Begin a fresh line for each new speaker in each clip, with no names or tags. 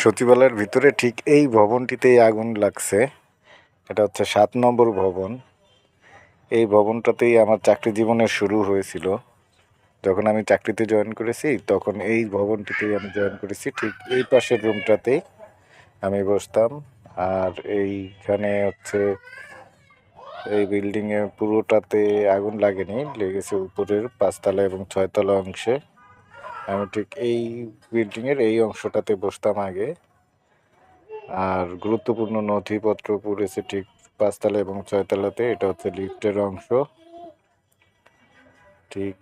সচিবালয়ের ভিতরে ঠিক এই ভবনটিতেই আগুন লাগছে। এটা হচ্ছে সাত নম্বর ভবন। এই ভবনটাতেই আমার চাকরি জীবনের শুরু হয়েছিল। যখন আমি চাকরিতে জয়েন করেছি, তখন এই ভবনটিতেই আমি জয়েন করেছি। ঠিক এই পাশের রুমটাতেই আমি বসতাম। আর এইখানে হচ্ছে এই বিল্ডিংয়ে পুরোটাতে আগুন লাগেনি। লেগেছে উপরের পাঁচতলা এবং ছয়তলা অংশে। আমি ঠিক এই বিল্ডিংয়ের এই অংশটাতে বসতাম আগে। আর গুরুত্বপূর্ণ নথিপত্র পড়েছে ঠিক পাঁচতলা এবং ছয়তলাতে, এটা হচ্ছে লিফটের অংশ। ঠিক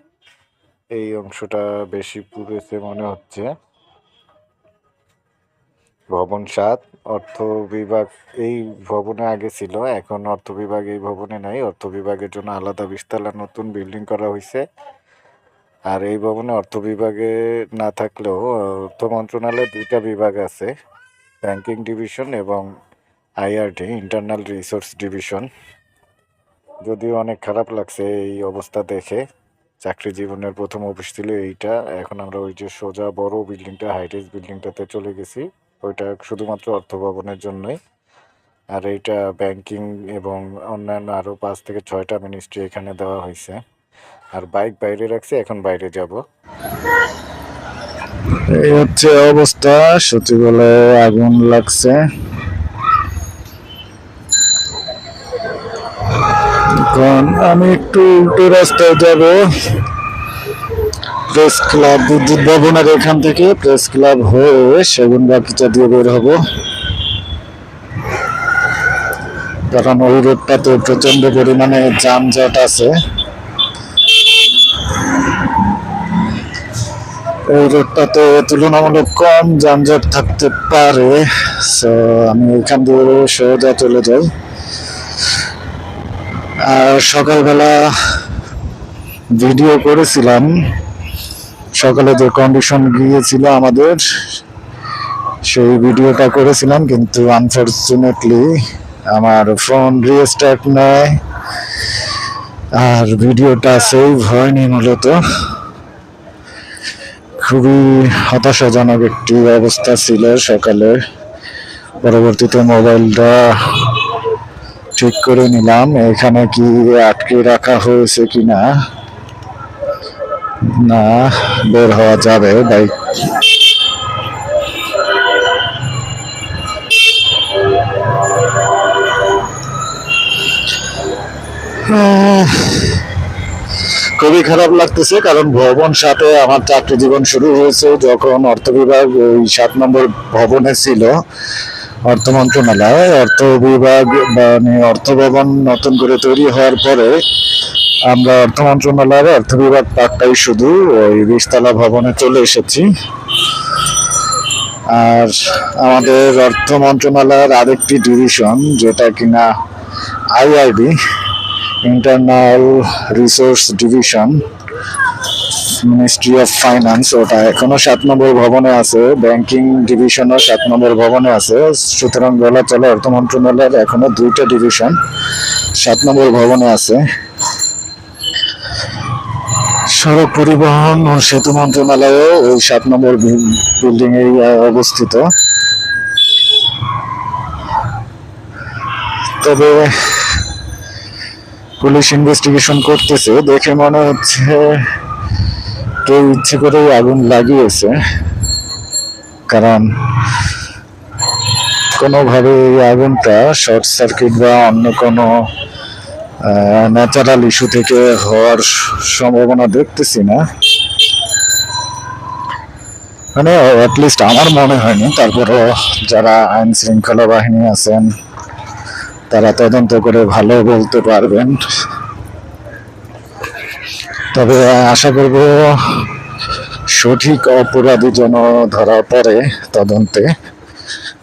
এই অংশটা বেশি পুড়েছে মনে হচ্ছে। ভবন সাত, অর্থ বিভাগ এই ভবনে আগে ছিল, এখন অর্থ বিভাগ এই ভবনে নাই। অর্থ বিভাগের জন্য আলাদা বিশতলা নতুন বিল্ডিং করা হয়েছে আর এই ভবনে অর্থ বিভাগে না থাকলেও অর্থ মন্ত্রণালয়ে দুইটা বিভাগ আছে, ব্যাংকিং ডিভিশন এবং আইআরডি, ইন্টারনাল রিসোর্স ডিভিশন। যদিও অনেক খারাপ লাগছে এই অবস্থা দেখে, চাকরি জীবনের প্রথম অফিস ছিল এইটা, এখন আমরা ওই যে সোজা বড় বিল্ডিংটা হাইটেজ বিল্ডিংটাতে চলে গেছি, ওইটা শুধুমাত্র অর্থ ভবনের জন্যই। আর এইটা ব্যাংকিং এবং অন্যান্য আরও পাঁচ থেকে ছয়টা মিনিস্ট্রি এখানে দেওয়া হয়েছে। আর বাইক বাইরে রাখছি, এখন বাইরে যাব। এই হচ্ছে অবস্থা, সচিবালয়ে আগুন লাগছে। আমি একটু উল্টো রাস্তায় যাব। প্রেস ক্লাব বিদ্যুৎ ভবনের এখান থেকে প্রেস ক্লাব হয়ে সেগুন বাকিটা দিয়ে বের হব। কারণ ওই রোডটাতে প্রচণ্ড পরিমাণে যানজট আছে। এই রোডটাতে তুলনামূলক কম যানজট থাকতে পারে সো আমি এখান দিয়ে সোজা চলে যাই। আর সকালবেলা ভিডিও করেছিলাম, সকালে যে কন্ডিশন গিয়েছিল আমাদের, সেই ভিডিওটা করেছিলাম, কিন্তু আনফর্চুনেটলি আমার ফোন রিস্টার্ট নেয় আর ভিডিওটা সেভ হয়নি মূলত। খুবই হতাশাজনক একটি অবস্থা ছিল সকালে। পরবর্তীতে মোবাইলটা ঠিক করে নিলাম। এখানে কি আটকে রাখা হয়েছে কিনা? না, বের হওয়া যাবে। বাইক খুবই খারাপ লাগতেছে, কারণ ভবন সাথে আমার চাকরি জীবন শুরু হয়েছে যখন অর্থ বিভাগ ওই সাত নম্বর ভবনে ছিল, অর্থ মন্ত্রণালয়। অর্থ বিভাগ মানে অর্থ ভবন নতুন করে তৈরি হওয়ার পরে আমরা অর্থ মন্ত্রণালয়ের অর্থ বিভাগ পার্টটাই শুধু ওই বিশতলা ভবনে চলে এসেছি। আর আমাদের অর্থ মন্ত্রণালয়ের আরেকটি ডিভিশন, যেটা কিনা IIB internal resource division ministry of finance ওটা এখনও সাত নম্বর ভবনে আছে ব্যাংকিং ডিভিশনও সাত নম্বর ভবনে আছে, সুতরাং বলা চলে অর্থ মন্ত্রণালয়ের এখনও দুইটা ডিভিশন সাত নম্বর ভবনে আছে। সড়ক পরিবহন ও সেতু মন্ত্রণালয়ও ওই সাত নম্বর বিল্ডিং এ অবস্থিত। তবে পুলিশ ইনভেস্টিগেশন করতেছে, দেখে মনে হচ্ছে কেউ ইচ্ছে করে আগুন লাগিয়েছে। কারণ কোনোভাবে এই আগুনটা শর্ট সার্কিট বা অন্য কোনো ন্যাচারাল ইস্যু থেকে হওয়ার সম্ভাবনা দেখতেছি না। মানে অ্যাটলিস্ট আমার মনে হয়নি। তারপরও যারা আইন শৃঙ্খলা বাহিনী আছেন তারা তদন্ত করে ভালো বলতে পারবেন। তবে আশা করব সঠিক অপরাধী যেন ধরা পড়ে তদন্তে,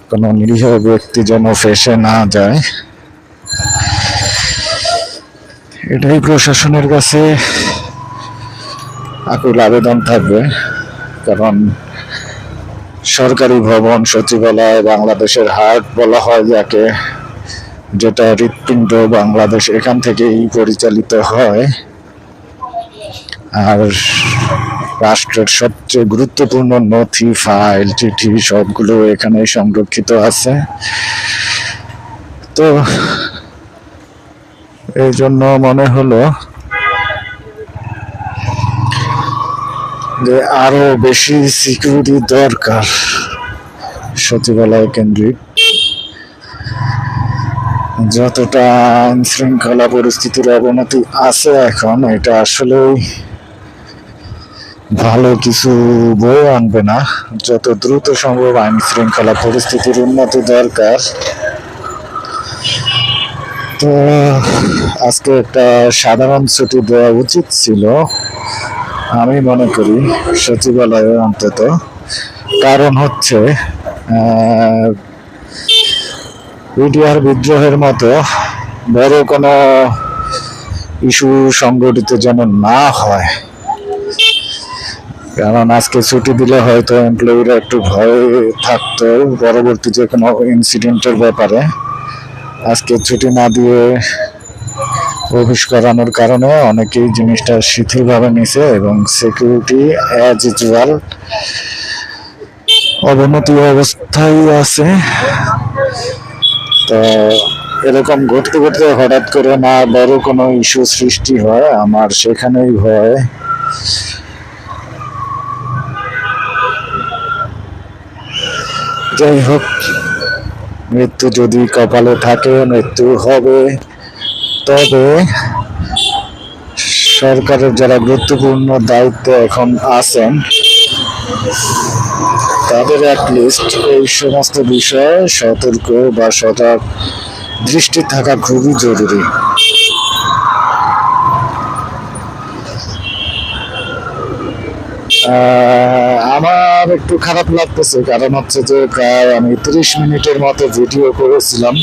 কোনো নিরীহ ব্যক্তি যেন ফেসে না যায়। এটাই প্রশাসনের কাছে আকুল আবেদন থাকবে, কারণ সরকারি ভবন সচিবালয় বাংলাদেশের হাট বলা হয় যাকে যেটা হৃৎপিণ্ড বাংলাদেশ এখান থেকেই পরিচালিত হয়। আর রাষ্ট্রের সবচেয়ে গুরুত্বপূর্ণ নথি, ফাইল, চিঠি সবগুলো এখানে সংরক্ষিত আছে। তো এই জন্য মনে হলো যে আরও বেশি সিকিউরিটি দরকার সচিবালয় কেন্দ্রিক। যতটা আইন শৃঙ্খলা পরিস্থিতির অবনতি আছে এখন, এটা আসলে ভালো কিছু বই আনবে না। যত দ্রুত সম্ভব আইন শৃঙ্খলা পরিস্থিতির উন্নতি দরকার। তো, আজকে একটা সাধারণ ছুটি দেওয়া উচিত ছিল। আমি মনে করি সচিবালয়ে অন্তত। কারণ হচ্ছে বিডিআর বিদ্রোহের মতো বড় কোনো ইস্যু সংগঠিত যেন না হয়। কারণ আজকে ছুটি দিলে হয়তো এমপ্লয়িরা একটু ভয় থাকতো পরবর্তী যে কোনো ইনসিডেন্টের ব্যাপারে। আজকে ছুটি না দিয়ে অফিস করানোর কারণে অনেকেই জিনিসটা শিথিলভাবে নিছে এবং সিকিউরিটি অ্যাজ ইউজুয়াল অবনতি অবস্থায় আছে। তো এরকম ঘটতে ঘটতে হঠাৎ করে না বড় কোনো ইস্যু সৃষ্টি হয়, আমার সেখানেই ভয় যাই হোক, মৃত্যু যদি কপালে থাকে, মৃত্যু হবে। তবে সরকারের যারা গুরুত্বপূর্ণ দায়িত্বে এখন আছেন তাদের লিস্ট এই সমস্ত বিষয়ে সতর্ক বা সজাগ দৃষ্টি থাকা খুবই জরুরি। আমার একটু খারাপ লাগতেছে, কারণ হচ্ছে যে প্রায় আমি তিরিশ মিনিটের মতো ভিডিও করেছিলাম।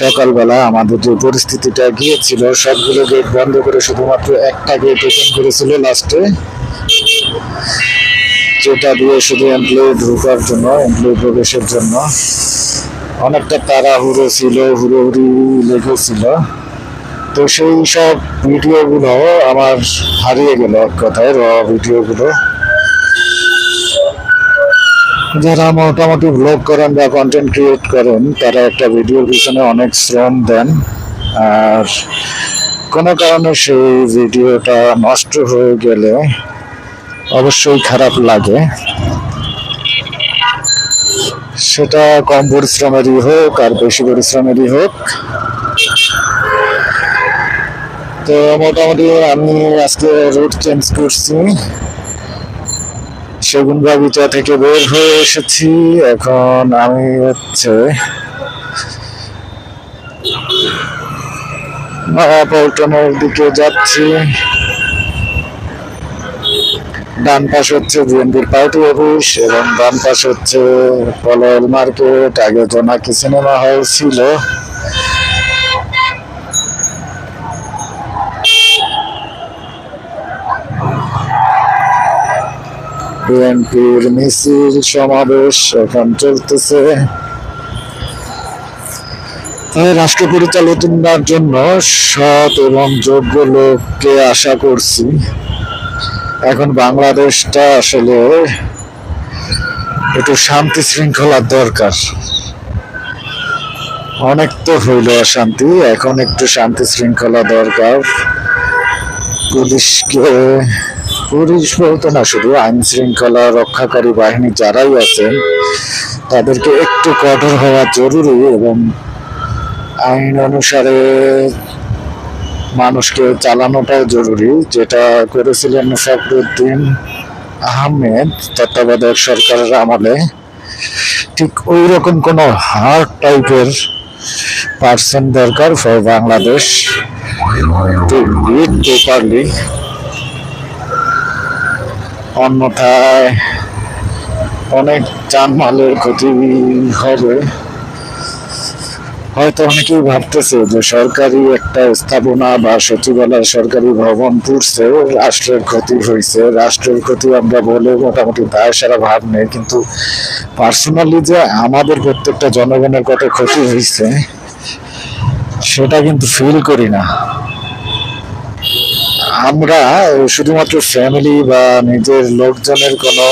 সকালবেলা আমাদের যে পরিস্থিতিটা গিয়েছিল, সবগুলো গেট বন্ধ করে শুধুমাত্র একটা গেট ওপেন করেছিল লাস্টে যেটা দিয়ে শুধু এমপ্লয়ি ঢোকার জন্য এমপ্লয়ি প্রবেশের জন্য অনেকটা তাড়াহুড়ো ছিল, হুড়োহুড়ি লেগেছিল। তো সেই সব ভিডিওগুলো আমার হারিয়ে গেল এক কথায় র ভিডিওগুলো। যারা মোটামুটি ব্লগ করেন বা কন্টেন্ট ক্রিয়েট করেন, তারা একটা ভিডিওর পিছনে অনেক শ্রম দেন। আর কোনো কারণে সেই ভিডিওটা নষ্ট হয়ে গেলে অবশ্যই খারাপ লাগে। সেটা কম পরিশ্রমেরই হোক আর বেশি পরিশ্রমেরই হোক। তো মোটামুটি আমি আজকে রুট চেঞ্জ করছি। সেগুন বাগিচা থেকে বের হয়ে এসেছি। এখন আমি হচ্ছে পল্টনের দিকে যাচ্ছি। ডান পাশ হচ্ছে বিএনপির পার্টি অফিস এবং বাম পাশ হচ্ছে পলল মার্কেট আগে জোনাকি সিনেমা হল ছিল। বিএনপির মিছিল সমাবেশ এখন চলতেছে। রাষ্ট্র পরিচালনার জন্য সৎ এবং যোগ্য লোককে আশা করছি। এখন বাংলাদেশটা আসলে একটু শান্তি শৃঙ্খলার দরকার। অনেক তো হইল অশান্তি, এখন একটু শান্তি শৃঙ্খলা দরকার। পুলিশকে, পুলিশ বলতো না শুধু আইন শৃঙ্খলা রক্ষাকারী বাহিনী যারাই আছেন, তাদেরকে একটু কঠোর হওয়া জরুরি এবং আইন অনুসারে মানুষকে চালানোটাও জরুরি, যেটা করেছিলেন ফখরুদ্দিন আহমেদ, তত্ত্বাবধায়ক সরকারের আমলে। ঠিক ওই রকম কোনো হার্ড টাইপের পার্সন দরকার ফর বাংলাদেশ। প্রপারলি অন্যথায় অনেক জানমালের ক্ষতি হবে। হয়তো অনেকেই ভাবতেছে যে সরকারি একটা স্থাপনা বা সচিবালয়, সরকারি ভবন পুড়ছে, রাষ্ট্রের ক্ষতি হয়েছে। রাষ্ট্রের ক্ষতি আমরা বলে মোটামুটি দায় সারা ভাব নেই, কিন্তু পার্সোনালি যে আমাদের প্রত্যেকটা জনগণের কত ক্ষতি হয়েছে, সেটা কিন্তু ফিল করি না। আমরা শুধুমাত্র ফ্যামিলি বা নিজের লোকজনের কোনো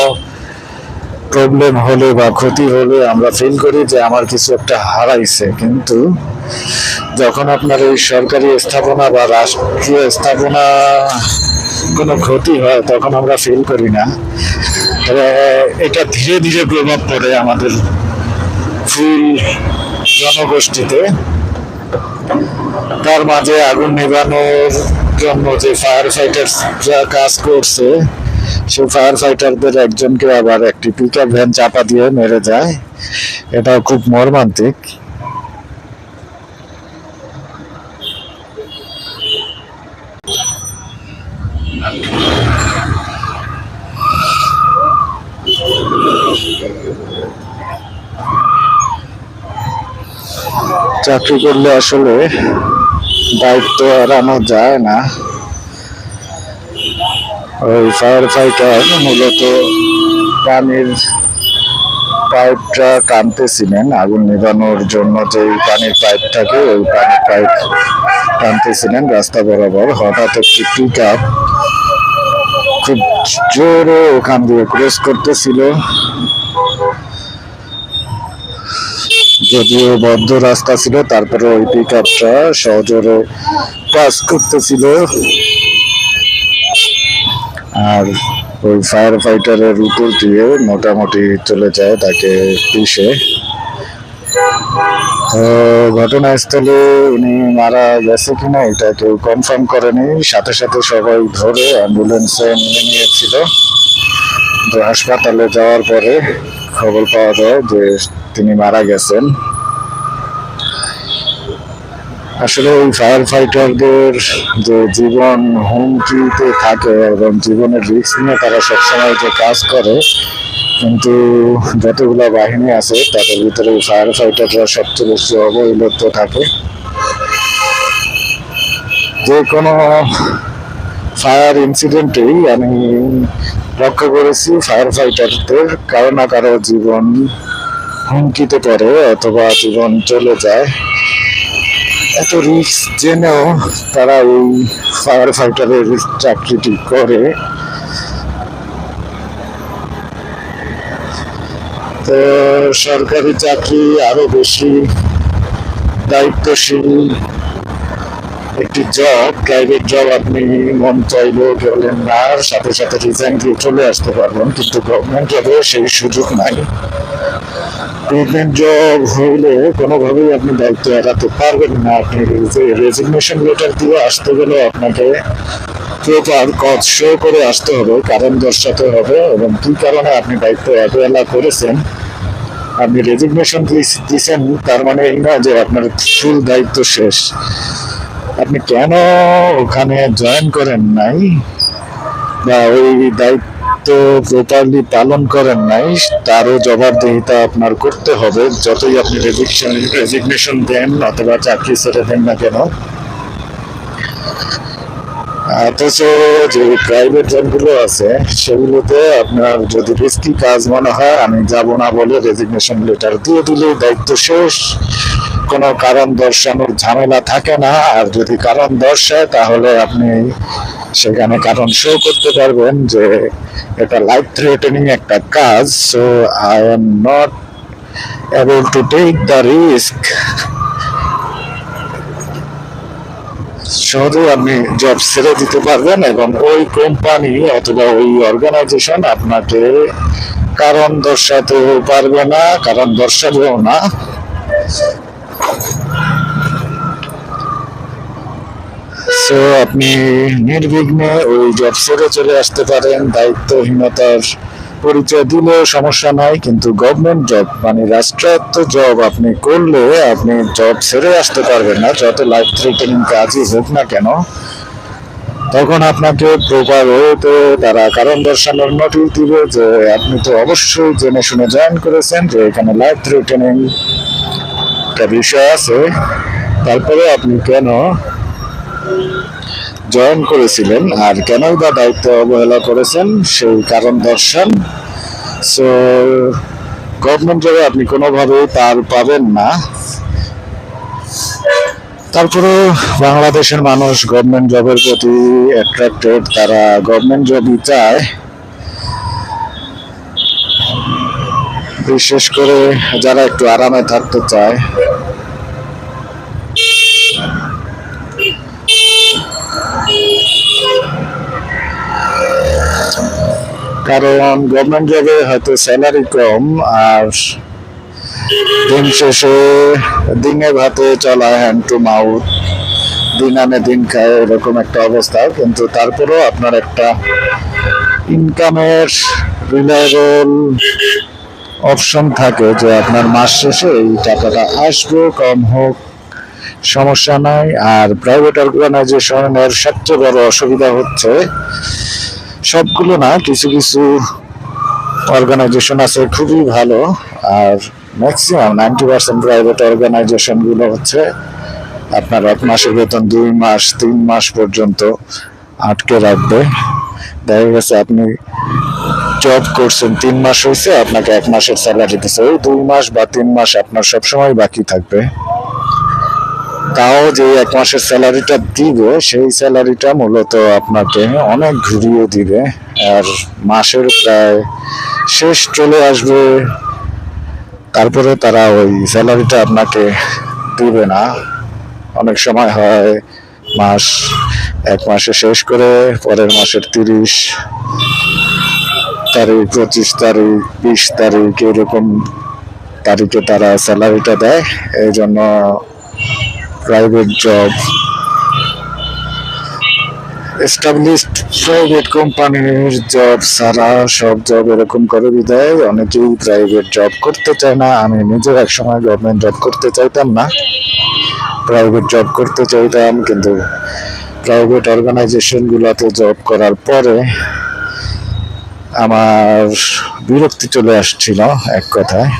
প্রবলেম হলে বা ক্ষতি হলে আমরা ফিল করি যে আমার কিছু একটা হারাইছে। কিন্তু যখন আপনার এই সরকারি স্থাপনা বা রাষ্ট্রীয় স্থাপনা কোনো ক্ষতি হয়, তখন আমরা ফিল করি না। এটা ধীরে ধীরে প্রভাব পড়ে আমাদের ফুল জনগোষ্ঠীতে। তার মাঝে আগুন নেভানোর জন্য যে ফায়ার ফাইটাররা কাজ করছে সেই ফায়ার ফাইটারদের একজনকে আবার একটি পিক ভ্যান চাপা দিয়ে মেরে যায়। এটা খুব মর্মান্তিক। চাকরি করলে আসলে দায়িত্ব এড়ানো যায় না। ওই ফায়ার ফাইটার মূলত পানির পাইপটা টানতেছিলেন আগুন নিভানোর জন্য যে পানির পাইপ থাকে ওই পানির পাইপ টানতেছিলেন রাস্তা বরাবর। হঠাৎ একটি পিক আপ খুব জোরে ওখান দিয়ে ক্রস করতেছিল। যদিও বদ্ধ রাস্তা ছিল, তারপরে ওই পিক আপটা সহজরে পাস করতেছিল। আর ওই ফায়ার ফাইটারের উপর দিয়ে মোটামুটি চলে যায় তাকে পিষে। তো ঘটনাস্থলে উনি মারা গেছে কিনা এটা কেউ কনফার্ম করেনি। সাথে সাথে সবাই ধরে অ্যাম্বুলেন্সে নিয়ে নিয়েছিল। তো হাসপাতালে যাওয়ার পরে খবর পাওয়া যায় যে তিনি মারা গেছেন। আসলে ওই ফায়ার ফাইটারদের যে জীবন হুমকিতে থাকে এবং জীবনের রিস্ক নিয়ে তারা সবসময় যে কাজ করে, কিন্তু যতগুলো বাহিনী আছে, তাদের ভিতরে ফায়ার ফাইটাররা সবচেয়ে বেশি অবহেলিত থাকে। যে কোনো ফায়ার ইনসিডেন্টেই আমি লক্ষ্য করেছি ফায়ার ফাইটারদের কারও না কারও জীবন হুমকিতে পড়ে অথবা জীবন চলে যায়। এত রিস্ক জেনেও তারা এই ফায়ার ফাইটারের চাকরিটি করে। তো সরকারি চাকরি আরও বেশি দায়িত্বশীল একটি জব প্রাইভেট জব আপনি মন চাইলেও গেলেন না সাথে সাথে রিজাইন দিয়ে চলে আসতে পারবেন, কিন্তু গভর্নমেন্ট জবে সেই সুযোগ নাই। গভর্নমেন্ট জব হইলে কোনোভাবেই আপনি দায়িত্ব এড়াতে পারবেন না। আপনি রেজিগনেশন লেটার দিয়ে আসতে গেলে আপনাকে প্রপার কজ শো করে আসতে হবে, কারণ দর্শাতে হবে এবং কি কারণে আপনি দায়িত্ব অবহেলা করেছেন, আপনি রেজিগনেশন দিয়েছেন তার মানে এই না যে আপনার ফুল দায়িত্ব শেষ। আপনি কেন ওখানে জয়েন করেন নাই? বা ওই দায়িত্ব প্রপারলি পালন করেন নাই, তারও জবাবদিহিতা আপনার করতে হবে। যতই আপনি রেজিগনেশন দেন অথবা চাকরি ছেড়ে দেন না কেন। অথচ যে প্রাইভেট জবগুলো আছে, সেগুলোতে আপনার যদি রিস্কি কাজ মনে হয়, আমি যাব না বলে রেজিগনেশন লেটার দিয়ে দিলে দায়িত্ব শেষ। কোনো কারণ দর্শানোর ঝামেলা থাকে না। আর যদি কারণ দর্শায় তাহলে আপনি সেখানে কারণ শো করতে পারবেন যে এটা লাইফ থ্রেটেনিং একটা কাজ। So I am not able to take the risk সহজেই আপনি জব ছেড়ে দিতে পারবেন এবং ওই কোম্পানি অথবা ওই অর্গানাইজেশন আপনাকে কারণ দর্শাতেও পারবে না, কারণ দর্শাবেও না। সো আপনি নির্বিঘ্নে ওই জব ছেড়ে চলে আসতে পারেন। দায়িত্বহীনতার পরিচয় দিলেও সমস্যা নাই, কিন্তু গভর্নমেন্ট জব মানে রাষ্ট্রায়ত্ত জব আপনি করলে আপনি জব ছেড়ে আসতে পারবেন না। যত লাইফ থ্রেটেনিং কাজই হোক না কেন, তখন আপনাকে প্রপার ওয়েতে তারা কারণ দর্শানোর নোটিশ দিবে যে, আপনি তো অবশ্যই জেনে শুনে জয়েন করেছেন যে এখানে লাইফ থ্রেটেনিং একটা বিষয় আছে। তারপরে আপনি কেন জয়েন করেছিলেন আর কেন বা দায়িত্ব অবহেলা করেছেন? সেই কারণ দর্শন। সো গভর্নমেন্ট জবে আপনি কোনোভাবেই তার পাবেন না। তারপরে বাংলাদেশের মানুষ গভর্নমেন্ট জবের প্রতি অ্যাট্রাক্টেড তারা গভর্নমেন্ট জবই চায়। বিশেষ করে যারা একটু আরামে থাকতে চায়। কারণ গভর্নমেন্ট জবে হয়তো স্যালারি কম আর দিন শেষে দিনে ভাতে চলা হ্যান্ড টু মাউথ দিন আনে দিন খায় এরকম একটা অবস্থা। কিন্তু তারপরেও আপনার একটা ইনকামের রিলায়েবল অপশন থাকে যে আপনার মাস শেষে এই টাকাটা আসবে, কম হোক, সমস্যা নাই। আর প্রাইভেট অর্গানাইজেশনের সবচেয়ে বড় অসুবিধা হচ্ছে, সবগুলো না কিছু কিছু অর্গানাইজেশন আছে খুবই ভালো। আর ম্যাক্সিমাম নাইনটি পার্সেন্ট প্রাইভেট অর্গানাইজেশনগুলো হচ্ছে আপনার এক মাসের বেতন দুই মাস, তিন মাস পর্যন্ত আটকে রাখবে। দেখা গেছে আপনি জব করছেন, তিন মাস হয়েছে আপনাকে এক মাসের স্যালারি দিচ্ছে ওই দুই মাস বা তিন মাস আপনার সবসময় বাকি থাকবে। তাও যে এক মাসের স্যালারিটা দিবে, সেই স্যালারিটা মূলত আপনাকে অনেক ঘুরিয়ে দিবে। আর মাসের প্রায় শেষ চলে আসবে, তারপরে তারা ওই স্যালারিটা আপনাকে দিবে না। অনেক সময় হয়, মাস এক মাসে শেষ করে, পরের মাসের তিরিশ তারিখ, পঁচিশ তারিখ, বিশ তারিখ, এরকম তারিখে তারা স্যালারিটা দেয়। এই জন্য প্রাইভেট জব এস্টাবলিশড প্রাইভেট কোম্পানির জব ছাড়া সব জব এরকম করে বিদায়। অনেকেই প্রাইভেট জব করতে চায় না। আমি নিজেও এক সময় গভর্নমেন্ট জব করতে চাইতাম না। প্রাইভেট জব করতে চাইতাম, কিন্তু প্রাইভেট অর্গানাইজেশনগুলোতে জব করার পরে আমার বিরক্তি চলে আসছিল এক কথায়।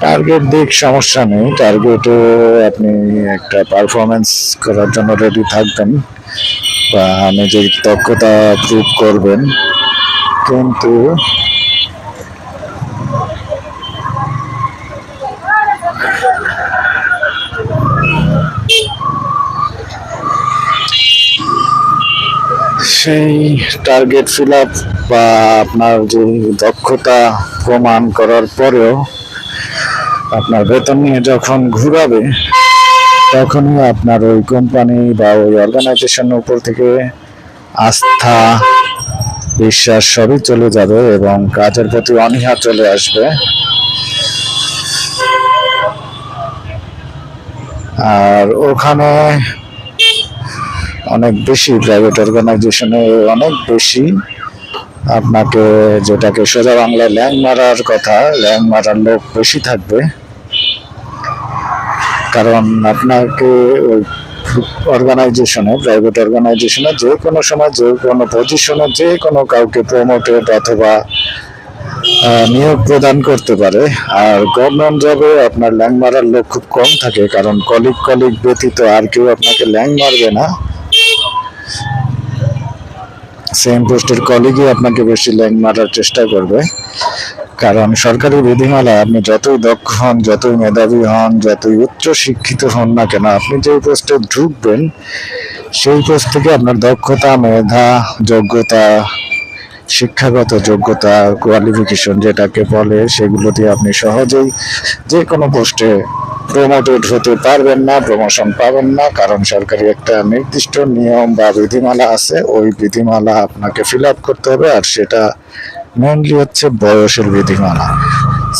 টার্গেট দিক সমস্যা নেই। টার্গেটে আপনি একটা পারফরমেন্স করার জন্য রেডি থাকবেন বা নিজের দক্ষতা প্রুভ করবেন। কিন্তু সেই টার্গেট ফিল আপ বা আপনার যে দক্ষতা প্রমাণ করার পরেও আপনার বেতন নিয়ে যখন ঘুরাবে, তখনই আপনার ওই কোম্পানি বা ওই অর্গানাইজেশনের উপর থেকে আস্থা, বিশ্বাস সবই চলে যাবে এবং কাজের প্রতি অনীহা চলে আসবে। আর ওখানে অনেক বেশি প্রাইভেট অর্গানাইজেশনে অনেক বেশি। আপনাকে যেটাকে সোজা বাংলায় ল্যাং মারার কথা, ল্যাং মারার লোক বেশি থাকবে। কারণ আপনাকে ওই অর্গানাইজেশনে প্রাইভেট অর্গানাইজেশনে যে কোনো সময়, যে কোনো পজিশনে যে কোনো কাউকে প্রমোটেড অথবা নিয়োগ প্রদান করতে পারে। আর গভর্নমেন্ট জবে আপনার ল্যাং মারার লোক খুব কম থাকে, কারণ কলিগ কলিগ ব্যতীত আর কেউ আপনাকে ল্যাং মারবে না। সেম পোস্টের কলিগই আপনাকে বেশি ল্যাং মারার চেষ্টা করবে। কারণ সরকারি বিধিমালা আপনি যতই দক্ষ হন, যতই মেধাবী হন, যতই উচ্চ শিক্ষিত হন না কেন, আপনি যে পোস্টে ঢুকবেন, সেই পোস্ট থেকে আপনার দক্ষতা, মেধা, যোগ্যতা, শিক্ষাগত যোগ্যতা কোয়ালিফিকেশন যেটাকে বলে, সেগুলো দিয়ে আপনি সহজেই যে কোনো পোস্টে প্রমোটেড হতে পারবেন না, প্রমোশন পাবেন না, কারণ সরকারি একটা নির্দিষ্ট নিয়ম বা বিধিমালা আছে, ওই বিধিমালা আপনাকে ফিল আপ করতে হবে, আর সেটা মেনলি হচ্ছে বয়সের বিধিমালা।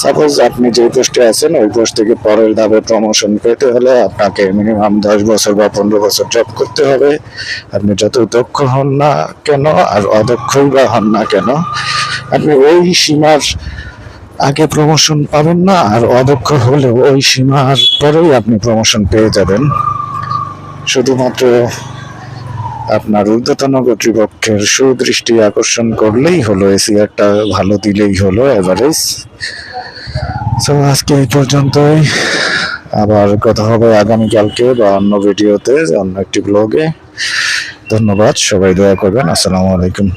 সাপোজ আপনি যে পোস্টে আছেন, ওই পোস্ট থেকে পরের ধাপে প্রমোশন পেতে হলে আপনাকে মিনিমাম দশ বছর বা পনেরো বছর জব করতে হবে। আপনি যত দক্ষ হন না কেন, আর অদক্ষই বা হন না কেন, আপনি ওই সীমার আগে প্রমোশন পাবেন না, আর অদক্ষ হলেও ওই সীমার পরেই আপনি প্রমোশন পেয়ে যাবেন। শুধুমাত্র আপনার ঊর্ধ্বতন কর্তৃপক্ষের সুদৃষ্টি আকর্ষণ করলেই হলো একটা ভালো দিলেই হলো অ্যাভারেজ তো আজকে এই পর্যন্তই। আবার কথা হবে আগামীকালকে বা অন্য ভিডিওতে, অন্য একটি ব্লগে ধন্যবাদ, সবাই দয়া করবেন। আসসালামু আলাইকুম।